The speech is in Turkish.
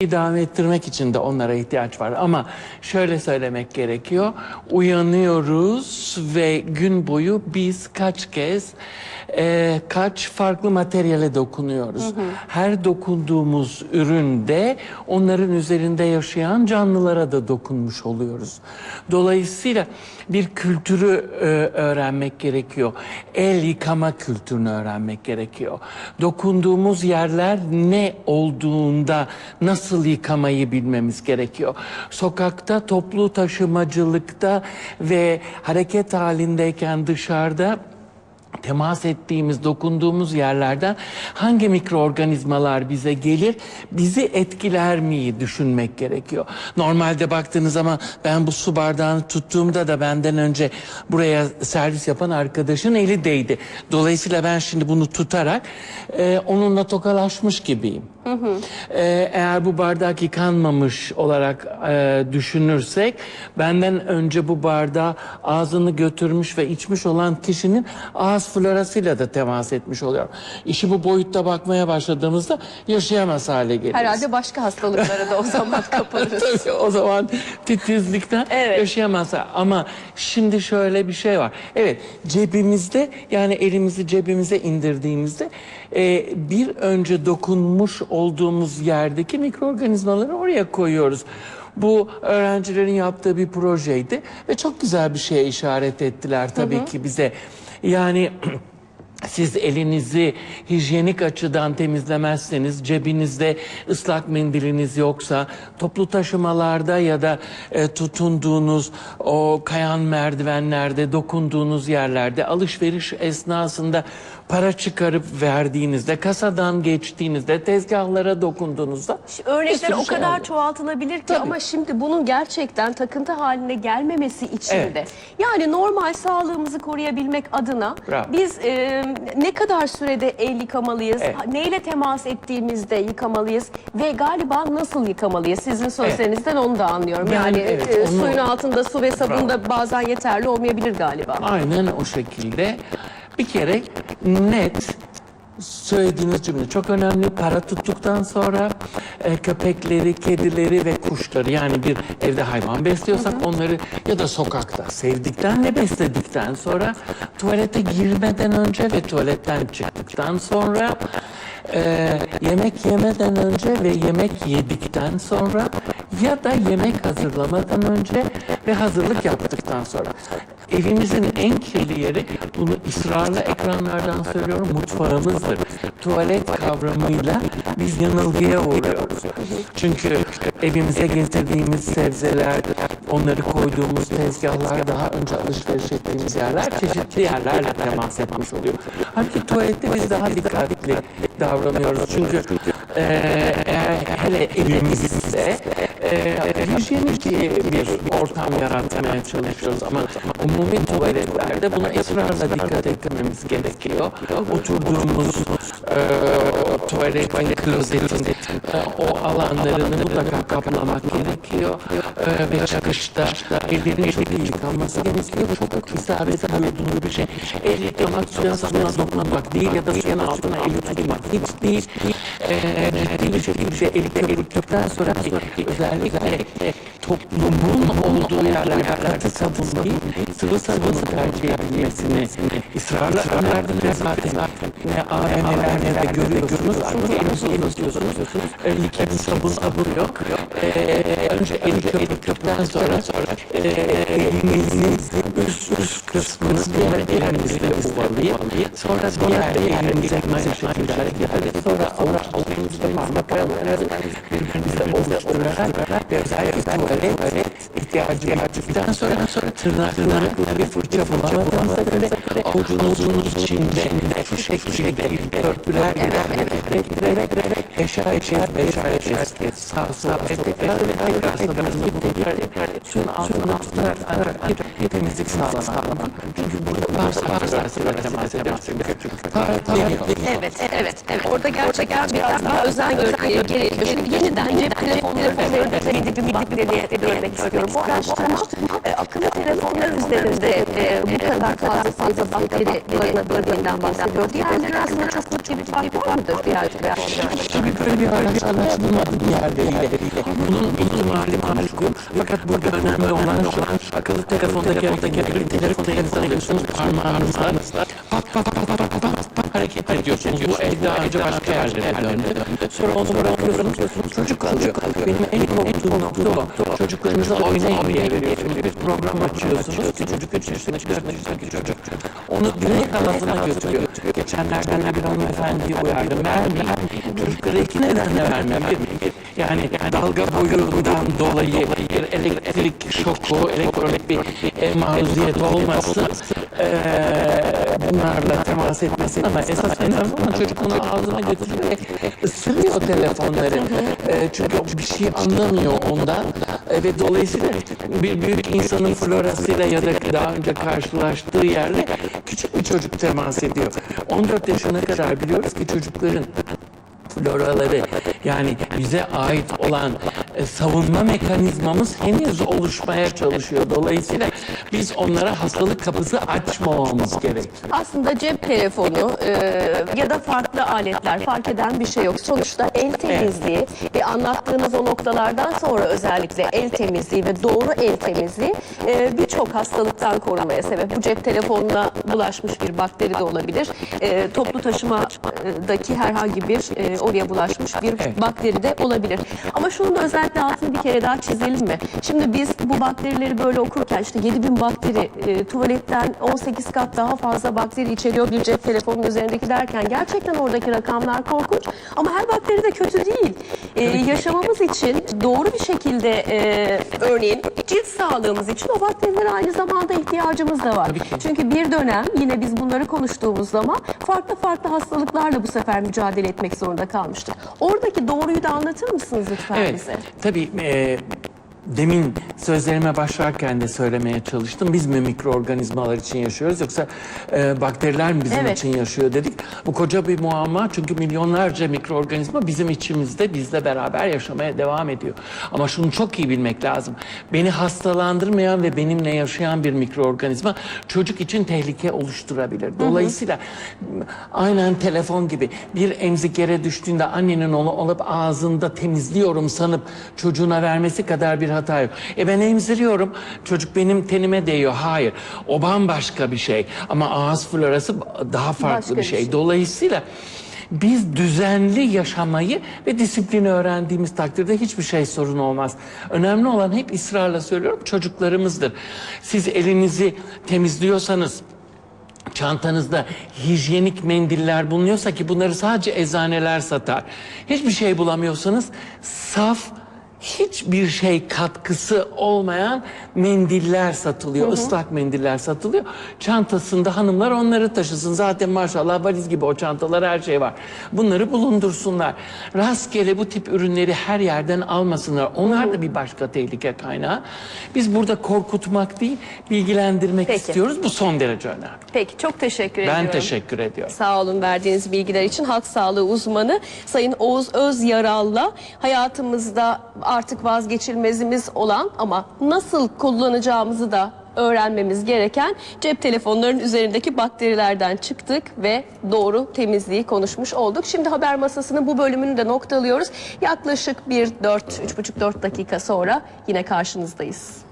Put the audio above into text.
idame ettirmek için de onlara ihtiyaç var. Ama şöyle söylemek gerekiyor. Uyanıyoruz ve gün boyu biz kaç kez e, kaç farklı materyale dokunuyoruz. Her dokunduğumuz üründe onların üzerinde yaşayan canlılara da dokunmuş oluyoruz. Dolayısıyla bir kültürü e, öğrenmek gerekiyor. El yıkama kültürünü öğrenmek gerekiyor. Dokunduğumuz yerler ne olduğunda nasıl yıkamayı bilmemiz gerekiyor. Sokakta, toplu taşımacılıkta ve hareket halindeyken dışarıda temas ettiğimiz, dokunduğumuz yerlerden hangi mikroorganizmalar bize gelir, bizi etkiler miyi düşünmek gerekiyor. Normalde baktığınız zaman ben bu su bardağını tuttuğumda da benden önce buraya servis yapan arkadaşın eli değdi. Dolayısıyla ben şimdi bunu tutarak e, onunla tokalaşmış gibiyim. E, eğer bu bardak yıkanmamış olarak e, düşünürsek benden önce bu bardağı ağzını götürmüş ve içmiş olan kişinin ağız florasıyla da temas etmiş oluyor. İşi bu boyutta bakmaya başladığımızda yaşayamaz hale geliyoruz. Herhalde başka hastalıklara da o zaman kapılırız. Tabii o zaman titizlikten Evet. yaşayamazlar. Ama şimdi şöyle bir şey var. Evet cebimizde yani elimizi cebimize indirdiğimizde e, bir önce dokunmuş olduğumuz yerdeki mikroorganizmaları oraya koyuyoruz. Bu öğrencilerin yaptığı bir projeydi ve çok güzel bir şeye işaret ettiler tabii ki bize. Yani siz elinizi hijyenik açıdan temizlemezseniz, cebinizde ıslak mendiliniz yoksa, toplu taşımalarda ya da e, tutunduğunuz o kayan merdivenlerde, dokunduğunuz yerlerde, alışveriş esnasında para çıkarıp verdiğinizde, kasadan geçtiğinizde, tezgahlara dokunduğunuzda Örnekler o şey kadar oluyor. çoğaltılabilir ki Tabii. ama şimdi bunun gerçekten takıntı haline gelmemesi için Evet. de yani normal sağlığımızı koruyabilmek adına Bravo. biz e, ne kadar sürede el yıkamalıyız, Evet. neyle temas ettiğimizde yıkamalıyız ve galiba nasıl yıkamalıyız? Sizin sözlerinizden onu da anlıyorum. Yani Yani, evet, e, onu- suyun altında su ve sabun da bazen yeterli olmayabilir galiba. Aynen o şekilde. Bir kere net söylediğiniz cümle çok önemli. Para tuttuktan sonra e, köpekleri, kedileri ve kuşları yani bir evde hayvan besliyorsak onları ya da sokakta sevdikten ve besledikten sonra tuvalete girmeden önce ve tuvaletten çıktıktan sonra e, yemek yemeden önce ve yemek yedikten sonra ya da yemek hazırlamadan önce ve hazırlık yaptıktan sonra. Evimizin en kirli yeri bunu ısrarla ekranlardan söylüyorum mutfağımızdır. Tuvalet kavramıyla biz yanılgıya uğruyoruz. Çünkü evimize getirdiğimiz sebzeler, onları koyduğumuz tezgahlar, daha önce alışveriş ettiğimiz yerler çeşitli yerlerle temas etmiş oluyor. Halbuki tuvalette biz daha dikkatli davranıyoruz. Çünkü e, eğer hele evimizde e, hijyenik bir ortam yaratmaya çalışıyoruz ama umumi tuvaletlerde buna ısrarla dikkat etmemiz gerekiyor. Oturduğumuz e, tuvaletin, klozetin e, o alanlarını mutlaka kaplamak gerekiyor E, ve çıkışta ellerin çok iyi yıkanması gerekiyor. Çok isabetli duyduğunuz bir şey. El yıkamak, suya sabuna dokunmak değil ya da suyun altına eli tutmak hiç değil. E, ciddi bir şekilde eli yıkadıktan sonra özellikle toplumun olduğu yerlerde katı sabun değil, sıvı sabunu tercih edilmesini ısrarla önerdim ve zaten ne AVM'lerde de görüyorsunuz. Artık elinizi unutuyorsunuz. Elindeki bir sabun sabun yok. Ee, önce eli köpükten sonra e, elinizin üst üst kısmını diğer elinizle uvalayıp sonra diğer elinize aynı şekilde hareket edip sonra Transformatoren sind, können diese Umstände beherbergen. İhtiyacı bittikten sonra tırnaklarınızla bir fırça bulamadığınızda göre avucunuzun içinde şu şekilde törpüler getirerek beşer beşer beşer beşer sağ sol edip ve tekrar sabunumuzu tekrar suyun altına tutarak ancak temizlik sağlamak. Çünkü burada varsa varsa temas ediyoruz. Çünkü taharet Evet, evet, evet. Orada gerçekten biraz daha özen göstermeye gerekiyor. Şimdi yeniden cep telefonları üzerinde tabii bir maddelere dönmek istiyorum. Bu araştırma e, akıllı telefonlar üzerinde e, bu kadar fazla fazla bakteri barınabildiğinden bahsediyor. Diğerleri aslında çok ciddi bir fark var mıdır diğer telefonlarda? Tabii böyle bir araştırılmadı diğerleriyle. Bunun ihtimali konuşuluyor. Fakat burada önemli olan şu akıllı telefondaki hareketleri telefonu elinize alıyorsunuz parmağınızla pat pat pat pat pat pat hareket ediyorsunuz. Bu el daha önce başka yerlere döndü. Sonra onu bırakıyorsunuz. Çocuk alıyor. Benim en korktuğum nokta o. Çocuklarınıza oynayın diye veriyorsunuz. Bir program açıyorsunuz. Çocuk 3 yaşındaki 4 yaşındaki çocuk. Onu direkt halatına götürüyor. Geçenlerde bir hanımefendiyi uyardım. Vermeyin. Çocuklara iki nedenle vermeyin. Bir, yani dalga boyundan dolayı bir elektrik şoku, elektronik bir maruziyet olmasın. Eee bunlarla temas etmesin ama esas önemli olan çocuk onu ağzına götürüyor ve ısırıyor telefonları. Eee, çünkü o bir şey anlamıyor ondan E, ve dolayısıyla bir büyük insanın florasıyla ya da daha önce karşılaştığı yerde küçük bir çocuk temas ediyor. 14 yaşına kadar biliyoruz ki çocukların floraları yani bize ait olan e, savunma mekanizmamız henüz oluşmaya çalışıyor. Dolayısıyla biz onlara hastalık kapısı açmamamız gerek. Aslında cep telefonu e, ya da farklı aletler fark eden bir şey yok. Sonuçta el temizliği ve anlattığınız o noktalardan sonra özellikle el temizliği ve doğru el temizliği e, birçok hastalıktan korunmaya sebep. Bu cep telefonuna bulaşmış bir bakteri de olabilir. E, toplu taşımadaki herhangi bir e, oraya bulaşmış bir Evet. bakteri de olabilir. Ama şunun da özellikle altını bir kere daha çizelim mi? Şimdi biz bu bakterileri böyle okurken işte 7000 bakteri e, tuvaletten 18 kat daha fazla bakteri içeriyor bir cep telefonunun üzerindeki derken gerçekten oradaki rakamlar korkunç. Ama her bakteri de kötü değil. E, yaşamamız için doğru bir şekilde e, örneğin cilt sağlığımız için o bakterilere aynı zamanda ihtiyacımız da var. Çünkü bir dönem yine biz bunları konuştuğumuz zaman farklı farklı hastalıklarla bu sefer mücadele etmek zorunda kalmıştık. Oradaki doğruyu da anlatır mısınız lütfen Evet, bize? tabii e, demin sözlerime başlarken de söylemeye çalıştım. Biz mi mikroorganizmalar için yaşıyoruz yoksa e, bakteriler mi bizim Evet. için yaşıyor dedik. Bu koca bir muamma çünkü milyonlarca mikroorganizma bizim içimizde bizle beraber yaşamaya devam ediyor. Ama şunu çok iyi bilmek lazım. Beni hastalandırmayan ve benimle yaşayan bir mikroorganizma çocuk için tehlike oluşturabilir. Dolayısıyla aynen telefon gibi bir emzik yere düştüğünde annenin onu alıp ağzında temizliyorum sanıp çocuğuna vermesi kadar bir hata yok. E ben emziriyorum çocuk benim tenime değiyor. Hayır o bambaşka bir şey ama ağız florası daha farklı Başka bir bir şey. şey. Dolayısıyla biz düzenli yaşamayı ve disiplini öğrendiğimiz takdirde hiçbir şey sorun olmaz. Önemli olan hep ısrarla söylüyorum çocuklarımızdır. Siz elinizi temizliyorsanız çantanızda hijyenik mendiller bulunuyorsa ki bunları sadece eczaneler satar. Hiçbir şey bulamıyorsanız saf hiçbir şey katkısı olmayan mendiller satılıyor. ıslak mendiller satılıyor. Çantasında hanımlar onları taşısın. Zaten maşallah valiz gibi o çantalar her şey var. Bunları bulundursunlar. Rastgele bu tip ürünleri her yerden almasınlar. Onlar da bir başka tehlike kaynağı. Biz burada korkutmak değil, bilgilendirmek Peki. istiyoruz. Bu son derece önemli. Peki çok teşekkür ediyorum. Ben teşekkür ediyorum. Sağ olun verdiğiniz bilgiler için halk sağlığı uzmanı Sayın Oğuz Özyaral'la hayatımızda artık vazgeçilmezimiz olan ama nasıl kullanacağımızı da öğrenmemiz gereken cep telefonlarının üzerindeki bakterilerden çıktık ve doğru temizliği konuşmuş olduk. Şimdi haber masasının bu bölümünü de noktalıyoruz. Yaklaşık bir 4 3,5-4 dakika sonra yine karşınızdayız.